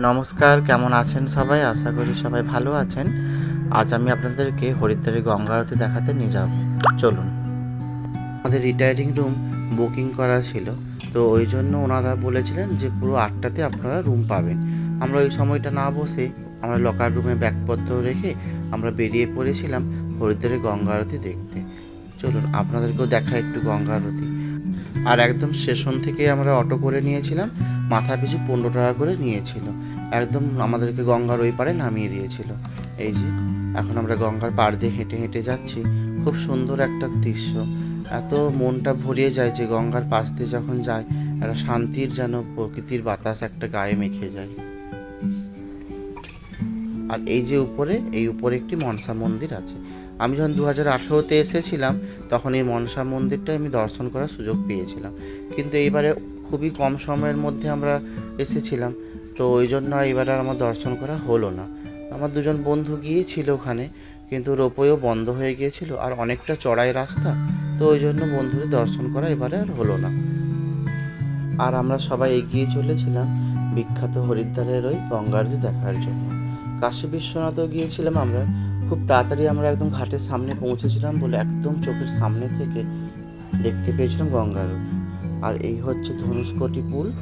নমস্কার, কেমন আছেন সবাই? আশা করি সবাই ভালো আছেন। আজ আমি আপনাদেরকে হরিদ্বারের গঙ্গা আরতি দেখাতে নিয়ে যাব। চলুন। আমাদের রিটায়ারিং রুম বুকিং করা ছিল। তো ওই জন্য ওনারা বলেছিলেন যে পুরো আটটাতে আপনারা রুম পাবেন। আমরা ওই সময়টা না বসে আমরা লকার রুমে ব্যাগপত্র রেখে আমরা বেরিয়ে পড়েছিলাম হরিদ্বারের গঙ্গা আরতি দেখতে। চলুন, আপনাদেরকেও দেখা একটু গঙ্গা আরতি। আর একদম স্টেশন থেকে আমরা অটো করে নিয়েছিলাম। মাথা পিছু পনেরো টাকা করে নিয়েছিল। একদম আমাদেরকে গঙ্গার ওই পারে নামিয়ে দিয়েছিল। এই যে, এখন আমরা গঙ্গার পাড় দিয়ে হেঁটে হেঁটে যাচ্ছি। খুব সুন্দর একটা দৃশ্য। এত মনটা ভরিয়ে যায় যে গঙ্গার পাশ দিয়ে যখন যায়, একটা শান্তির যেন প্রকৃতির বাতাস একটা গায়ে মেখে যায়। আর এই যে উপরে, এই উপরে একটি মনসা মন্দির আছে। আমি যখন দু হাজার আঠেরোতে এসেছিলাম, তখন এই মনসা মন্দিরটা আমি দর্শন করার সুযোগ পেয়েছিলাম। কিন্তু এইবারে খুবই কম সময়ের মধ্যে আমরা এসেছিলাম, তো ওই জন্য এবারে আর আমার দর্শন করা হলো না। আমার দুজন বন্ধু গিয়েছিল ওখানে, কিন্তু রোপওয়েও বন্ধ হয়ে গিয়েছিল আর অনেকটা চড়াই রাস্তা, তো ওই জন্য বন্ধুদের দর্শন করা এবারে আর হলো না। আর আমরা সবাই এগিয়ে চলেছিলাম বিখ্যাত হরিদ্বারের ওই গঙ্গারতি দেখার জন্য। কাশী বিশ্বনাথও গিয়েছিলাম আমরা খুব তাড়াতাড়ি আমরা একদম ঘাটের সামনে পৌঁছেছিলাম বলে একদম চোখের সামনে থেকে দেখতে পেয়েছিলাম গঙ্গা আরতি আর এই হচ্ছে ধনুষ্কটি পুল।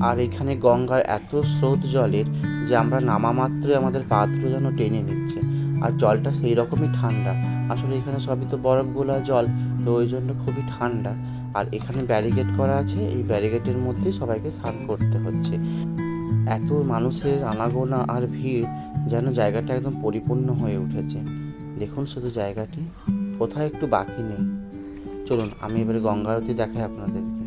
আর এখানে গঙ্গার এত স্রোত জলের যে আমরা নামা মাত্রই আমাদের পা দুটো যেন টেনে নিচ্ছে। আর জলটা সেই রকমই ঠান্ডা। আসলে এখানে সবই তো বরফ গোলা জল, তো ওই জন্য খুবই ঠান্ডা। আর এখানে ব্যারিকেড করা আছে। এই ব্যারিকেডের মধ্যে সবাইকে স্নান করতে হচ্ছে। এত মানুষের আনাগোনা আর ভিড় যেন জায়গাটা একদম পরিপূর্ণ হয়ে উঠেছে। দেখুন শুধু জায়গাটি কোথায় একটু বাকি নেই। চলুন, আমি এবারে গঙ্গা আরতি দেখাই আপনাদেরকে।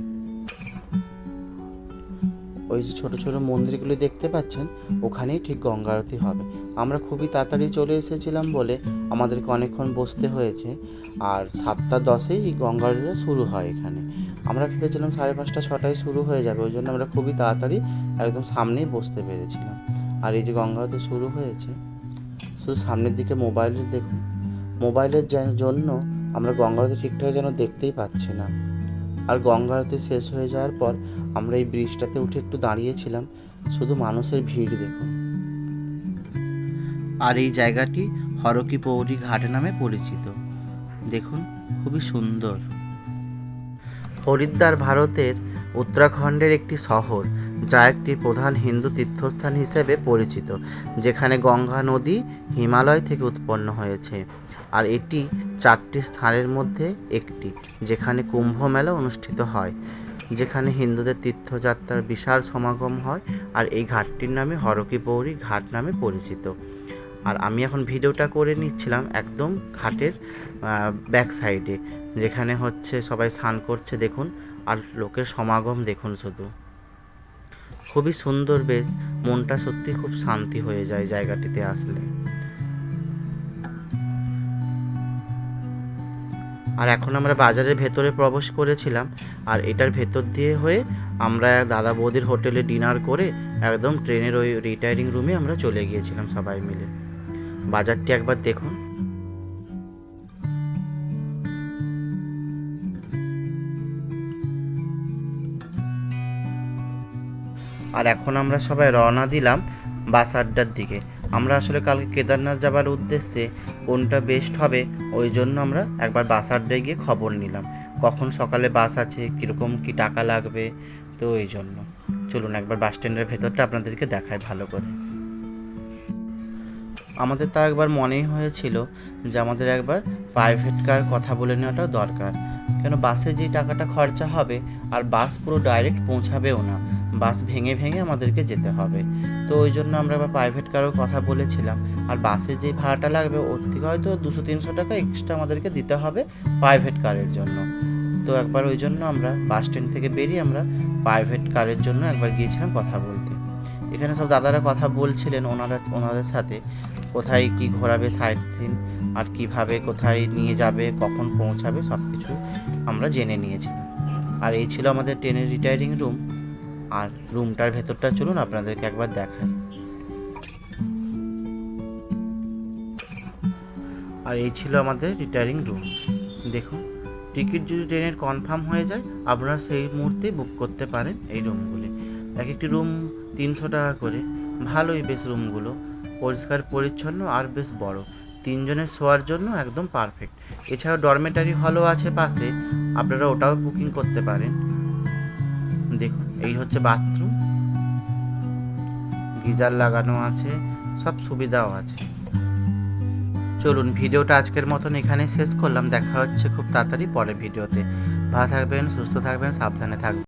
ওই যে ছোটো ছোটো মন্দিরগুলি দেখতে পাচ্ছেন, ওখানেই ঠিক গঙ্গা আরতি হবে। আমরা খুবই তাড়াতাড়ি চলে এসেছিলাম বলে আমাদেরকে অনেকক্ষণ বসতে হয়েছে। আর সাতটা দশেই এই গঙ্গা আরতিটা শুরু হয় এখানে। আমরা ভেবেছিলাম সাড়ে পাঁচটা ছটায় শুরু হয়ে যাবে ওই জন্য আমরা খুবই তাড়াতাড়ি একদম সামনেই বসতে পেরেছিলাম। আর এই যে গঙ্গা আরতি শুরু হয়েছে শুধু সামনের দিকে মোবাইলের দেখুন। মোবাইলের জন্য আমরা গঙ্গা আরতি ঠিকঠাক যেন দেখতেই পাচ্ছি না। আর গঙ্গা আরতি শেষ হয়ে যাওয়ার পর আমরা এই ব্রিজটাতে উঠে একটু দাঁড়িয়েছিলাম। শুধু মানুষের ভিড় দেখুন। আর এই জায়গাটি হরকি পৌরি ঘাট নামে পরিচিত। দেখুন, খুবই সুন্দর। হরিদ্বার ভারতের উত্তরাখণ্ডের একটি শহর, যা একটি প্রধান হিন্দু তীর্থস্থান হিসেবে পরিচিত, যেখানে গঙ্গা নদী হিমালয় থেকে উৎপন্ন হয়েছে। আর এটি চারটি স্থানের মধ্যে একটি, যেখানে কুম্ভ মেলা অনুষ্ঠিত হয়, যেখানে হিন্দুদের তীর্থযাত্রার বিশাল সমাগম হয়, আর এই ঘাটটির নামে হরকি পৌরি ঘাট নামে পরিচিত। আর আমি এখন ভিডিওটা করে নিচ্ছিলাম একদম ঘাটের ব্যাক সাইডে যেখানে হচ্ছে সবাই স্নান করছে দেখুন, আর লোকের সমাগম দেখুন শুধু। খুবই সুন্দর বেশ, মনটা সত্যি খুব শান্তি হয়ে যায় জায়গাটিতে আসলে। আর এখন আমরা বাজারের ভেতরে প্রবেশ করেছিলাম, আর এটার ভেতর দিয়ে হয়ে আমরা দাদা বৌদির হোটেলে ডিনার করে একদম ট্রেনের ওই রিটায়ারিং রুমে আমরা চলে গিয়েছিলাম সবাই মিলে। বাজারটি একবার দেখুন। আর এখন আমরা সবাই রওনা দিলাম বাস আড্ডার দিকে। আমরা আসলে কালকে কেদারনাথ যাবার উদ্দেশ্যে কোনটা বেস্ট হবে, ওই জন্য আমরা একবার বাস আড্ডায় গিয়ে খবর নিলাম। কখন সকালে বাস আছে, কীরকম কী টাকা লাগবে, তো ওই জন্য। চলুন একবার বাস স্ট্যান্ডের ভেতরটা আপনাদেরকে দেখায় ভালো করে। আমাদের তা একবার মনেই হয়েছিল যে আমাদের একবার প্রাইভেট কার কথা বলে নেওয়াটাও দরকার। কেন বাসে যে টাকাটা খরচা হবে আর বাস পুরো ডাইরেক্ট পৌঁছাবেও না, বাস ভেঙে ভেঙে আমাদেরকে যেতে হবে। তো ওই জন্য আমরা আবার প্রাইভেট কারও কথা বলেছিলাম। আর বাসে যে ভাড়াটা লাগবে ওর থেকে হয়তো দুশো তিনশো টাকা এক্সট্রা আমাদেরকে দিতে হবে প্রাইভেট কারের জন্য। তো একবার ওই জন্য আমরা বাস স্ট্যান্ড থেকে বেরিয়ে আমরা প্রাইভেট কারের জন্য একবার গিয়েছিলাম কথা বলতে। এখানে সব দাদারা কথা বলছিলেন ওনারা, ওনাদের সাথে। কোথায় কি ঘোরাবে সাইট সিন আর কীভাবে কোথায় নিয়ে যাবে, কখন পৌঁছাবে সব কিছু আমরা জেনে নিয়েছিলাম। আর এই ছিল আমাদের ট্রেনের রিটায়ারিং রুম আর রুমটার ভেতরটা চলুন, আপনাদেরকে একবার দেখাই। আর এই ছিল আমাদের রিটায়ারিং রুম দেখুন, টিকিট যদি ট্রেনের কনফার্ম হয়ে যায়, আপনারা সেই মুহূর্তে বুক করতে পারেন এই রুমগুলি এক একটি রুম তিনশো টাকা করে। ভালোই বেশ রুমগুলো। পরিষ্কার, পরিচ্ছন্ন আর বেশ বড়। তিনজনের শোয়ার জন্য একদম পারফেক্ট এছাড়াও ডরমেটারি হলও আছে পাশে। আপনারা ওটাও বুকিং করতে পারেন। দেখুন, এই হচ্ছে বাথরুম গিজার লাগানো আছে, সব সুবিধাও আছে। চলুন, ভিডিওটা আজকের মতন এখানে শেষ করলাম। দেখা হচ্ছে খুব তাড়াতাড়ি পরে ভিডিওতে। ভালো থাকবেন, সুস্থ থাকবেন, সাবধানে থাকবেন।